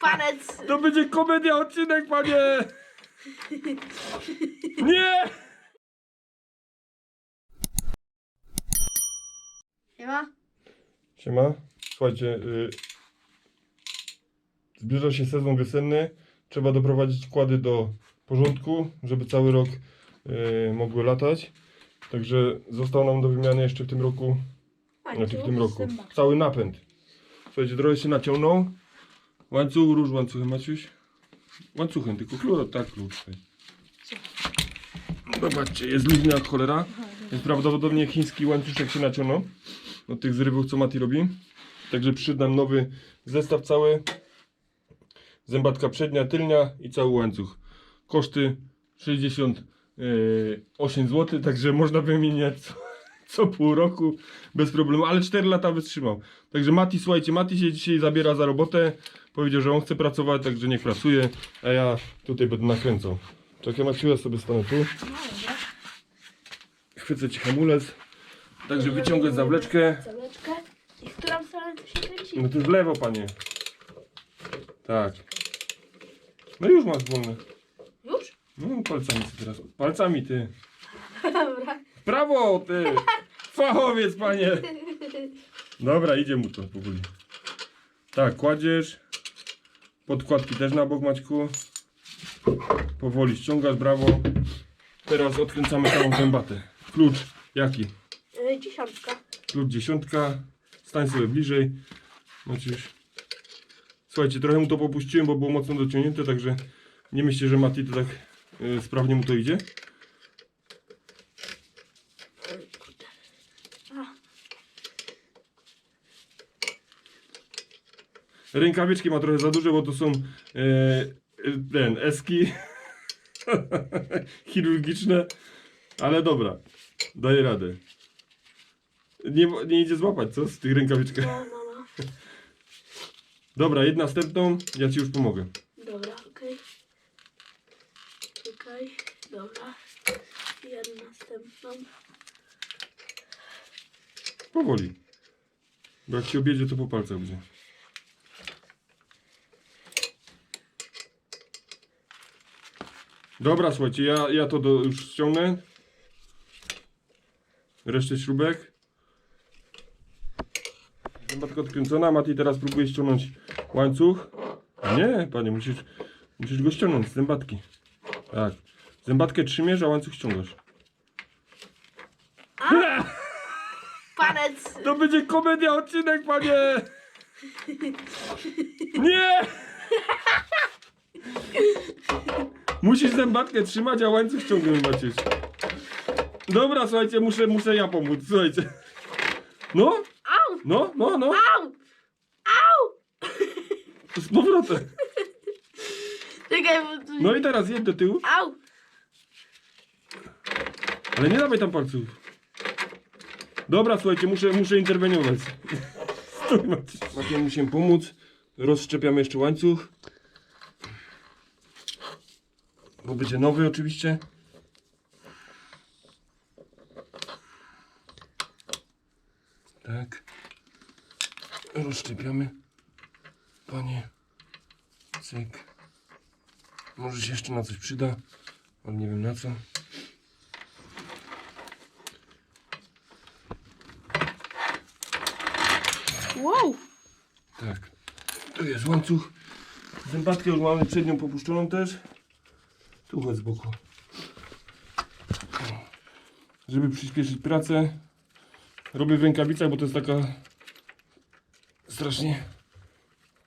Palec. To będzie komedia odcinek, panie! Nie! Nie ma? Siema. Słuchajcie, y... zbliża się sezon wiosenny. Trzeba doprowadzić kłady do porządku, żeby cały rok y... mogły latać. Także został nam do wymiany jeszcze w tym roku, znaczy w tym roku, cały napęd. Słuchajcie, trochę się naciągnął. Łańcuch, róż łańcuchem, Maciuś. Łańcuchem, tylko klucz, tak klucz. Zobaczcie, jest luźny jak cholera. Jest prawdopodobnie chiński łańcuszek się naciągnął. Od tych zrywów, co Mati robi. Także przyszedł nam nowy zestaw cały. Zębatka przednia, tylnia i cały łańcuch. Koszty 68 zł, także można wymieniać co, pół roku bez problemu, ale 4 lata wytrzymał. Także Mati, słuchajcie, Mati się dzisiaj zabiera za robotę. Powiedział, że on chce pracować, także niech pracuje, a ja tutaj będę nakręcał. Czekaj Maciu, ja sobie stanę tu. Chwycę ci hamulec. Także wyciągę zawleczkę. Zawleczkę. I w którą stronę to się kręci? No to w lewo, panie. Tak. No już masz wolne. Już? No palcami ty teraz. Palcami ty. Dobra. W Prawo ty! Fachowiec, panie! Dobra, idzie mu to powoli. Tak, kładziesz. Podkładki też na bok, Maćku. Powoli ściągasz, brawo. Teraz odkręcamy całą zębatę. Klucz jaki? Yy, dziesiątka. Klucz dziesiątka. Stań sobie bliżej. Maciuś. Słuchajcie, trochę mu to popuściłem, bo było mocno dociągnięte, także nie myślcie, że Mati to tak y, sprawnie mu to idzie. A. Rękawiczki ma trochę za duże, bo to są e, e, ten, eski chirurgiczne, ale dobra, daję radę. Nie, nie idzie złapać, co? Z tych rękawiczkach. No, no, no. Dobra, jedną następną, ja ci już pomogę. Dobra, okej. Czekaj. Dobra. Jedną następną. Powoli. Bo jak się objedzie, to po palcach będzie. Dobra, słuchajcie, ja, ja to do, już ściągnę. Resztę śrubek. Zębatka odkręcona. Mati teraz próbuje ściągnąć łańcuch. Nie, panie, musisz, musisz go ściągnąć z zębatki. Tak. Zębatkę trzymiesz, a łańcuch ściągasz. Palec. To będzie komedia odcinek, panie! Nie! Musisz zębatkę trzymać, a łańcuch ciągle Maciuś. Dobra, słuchajcie, muszę, muszę ja pomóc, słuchajcie. No, Au! no, no, no. Au! Au! Z powrotem. Czekaj, bo tu... No i teraz jedź do tyłu. Au! Ale nie dawaj tam palców. Dobra, słuchajcie, muszę, muszę interweniować. Stój. Maciej, musimy pomóc. Rozszczepiamy jeszcze łańcuch. Bo będzie nowy oczywiście. Tak. Rozszczepiamy. Panie. Cyk. Może się jeszcze na coś przyda, ale nie wiem na co. Wow! Tak. Tu jest łańcuch. Zębatkę już mamy przednią popuszczoną też. Tu chodź z boku. Żeby przyspieszyć pracę, robię w rękawicach, bo to jest taka strasznie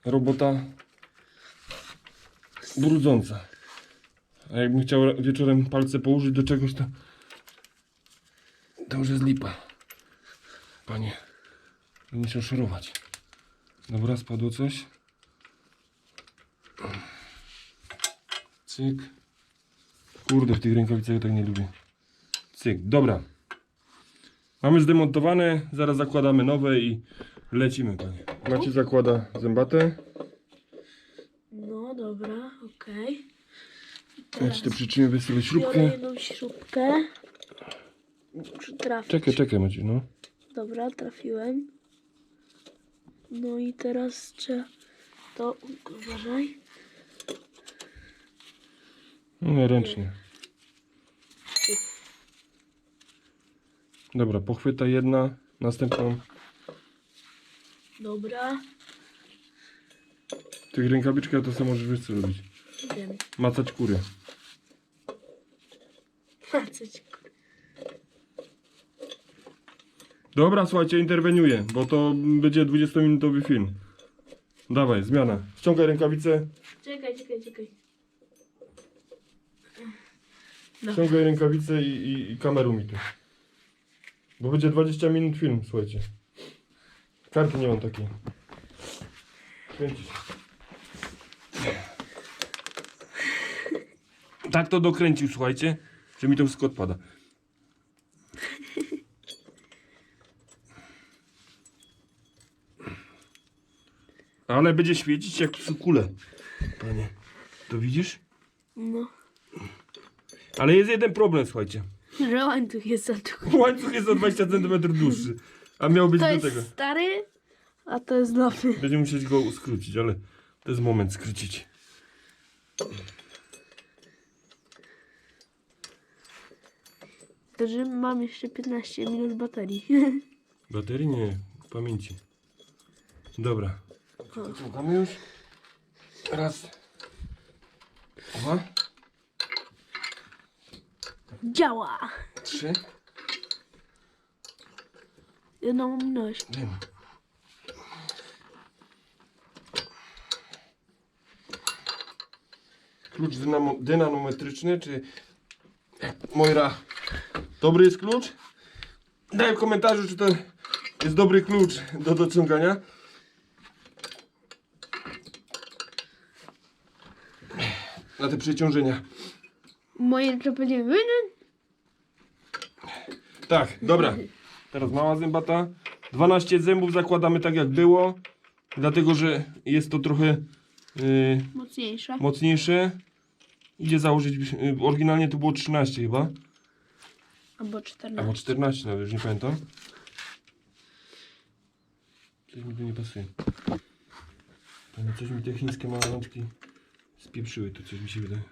robota brudząca. A jakbym chciał wieczorem palce położyć do czegoś, to to już jest lipa. Panie, nie się szorować. Dobra, spadło coś. Cyk. Kurde, w tych rękawicach ja tak nie lubię. Cyk, dobra. Mamy zdemontowane, zaraz zakładamy nowe i lecimy, panie. Macie zakłada zębatę. No dobra, okej. Ja ci to przytrzymię sobie Biorę śrubkę. jedną śrubkę. Muszę trafić. Czekaj, czekaj, Macie, no. Dobra, trafiłem. No i teraz trzeba To uważaj. No ręcznie. Dobra, pochwyta jedna, następną. Dobra. W tych rękawiczkach to samo możesz wiesz co robić. Wiem. Macać kury. A, co ci kur- Dobra, słuchajcie, interweniuję, bo to będzie 20-minutowy film. Dawaj, zmiana. Ściągaj rękawice, Czekaj, czekaj, czekaj. No. ściągaj rękawice i, i, i mi tu. Bo będzie 20 minut film, słuchajcie. Karty nie mam takiej. Kręcić. Tak to dokręcił, słuchajcie, że mi to wszystko odpada. Ale będzie świecić jak przy kule. Panie, to widzisz? No. Ale jest jeden problem, słuchajcie. Że łańcuch jest za długi. Łańcuch jest o 20 cm dłuższy. A miał być To do jest tego. stary, a to jest nowy. Będziemy musieć go skrócić, ale to jest moment skrócić. To, że mam jeszcze 15 minut baterii. Baterii nie, pamięci. Dobra. Ciągamy już. Raz. Dwa. Działa. Trzy. Jedną minąłeś. Wiem. Klucz dynamo, dynamometryczny, czy Moira, dobry jest klucz? Daj w komentarzu, czy to jest dobry klucz do dociągania. Na te przeciążenia. Moje to będzie wyny. Tak, dobra. Teraz mała zębata. 12 zębów zakładamy tak jak było. Dlatego, że jest to trochę yy, Mocniejsza. mocniejsze. Idzie założyć, yy, oryginalnie to było 13 chyba. Albo 14. Albo 14 nawet, już nie pamiętam. Coś mi tu nie pasuje. Panie, coś mi te chińskie małe rączki spieprzyły, tu coś mi się wydaje.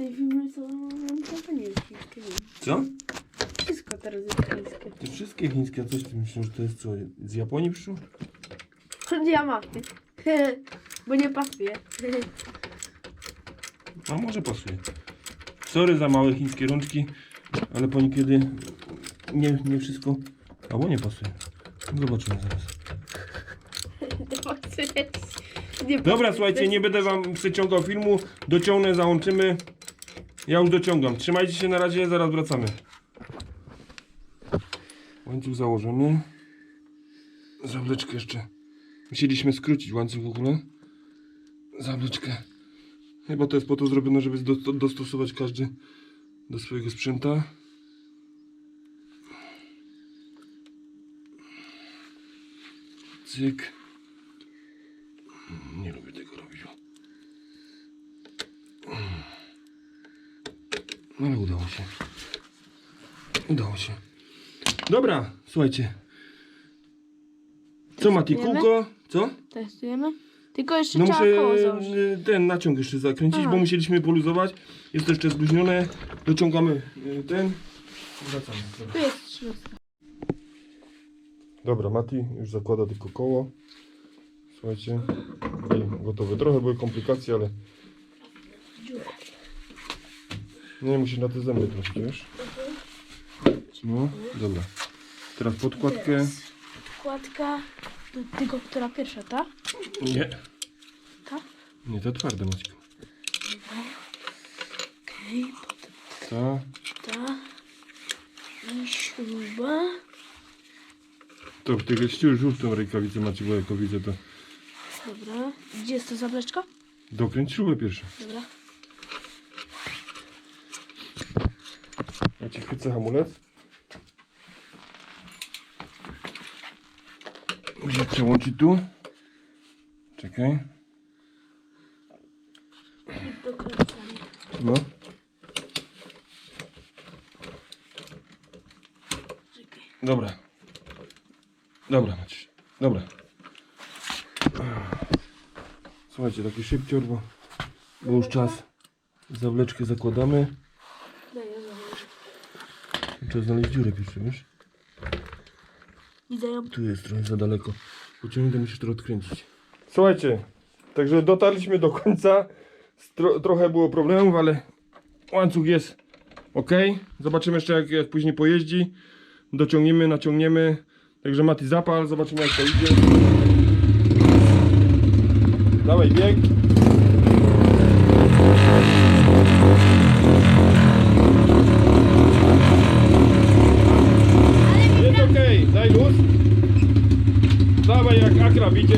Co jest chińskie. Co? Wszystko teraz jest chińskie. To wszystkie chińskie, a coś ty myślisz, że to jest co? Z Japonii przyszło? Diamanty. Bo nie pasuje. A może pasuje. Sorry za małe chińskie rączki, ale po niekiedy nie, nie wszystko. Albo nie pasuje. Zobaczymy zaraz. Pasuje. Nie Dobra, pasuje. słuchajcie, nie będę wam przeciągał filmu. Dociągnę, załączymy. Ja już dociągam. Trzymajcie się na razie, zaraz wracamy. Łańcuch założony. Zawleczkę jeszcze. Musieliśmy skrócić łańcuch w ogóle. Zawleczkę. Chyba to jest po to zrobione, żeby do- dostosować każdy do swojego sprzęta. Cyk. Nie lubię robić. Ale udało się. Udało się. Dobra, słuchajcie. Co Mati, Testujemy? kółko? Co? Testujemy? Tylko jeszcze No trzeba muszę koło założyć. y, ten naciąg jeszcze zakręcić, Aha. bo musieliśmy poluzować. Jest to jeszcze zluźnione. Dociągamy y, ten. Wracamy. Dobra. Tu jest 13. Dobra, Mati już zakłada tylko koło. Słuchajcie. I gotowe. Trochę były komplikacje, ale nie musisz na te zęby trafić, wiesz? No, dobra. Teraz podkładkę. Teraz Podkładka. Do tego, która pierwsza, ta? Nie. Ta? Nie, to twarde Maćku. Okej, potem Ta. ta. I śruba. To w tego ściur żółw tą rękawicę macie, bo jako widzę to. Dobra. Gdzie jest ta zawleczka? Dokręć śrubę pierwsze. Dobra. Ja ci chwycę hamulec. Muszę przełączyć tu. Czekaj. No. Dobra. Dobra, Maciuś. Dobra. Słuchajcie, taki szybcior, bo, bo już czas. Zawleczkę zakładamy. Trzeba znaleźć dziurę pierwszy, wiesz? Widzę ją. Tu jest trochę za daleko. Pociągnę, musisz to odkręcić. Słuchajcie, także dotarliśmy do końca. Stro, trochę było problemów, ale łańcuch jest ok. Zobaczymy jeszcze jak, jak później pojeździ. Dociągniemy, naciągniemy. Także Mati zapal, zobaczymy jak to idzie. Dawaj bieg. Ok, daj luz. Dawaj jak akrab idzie.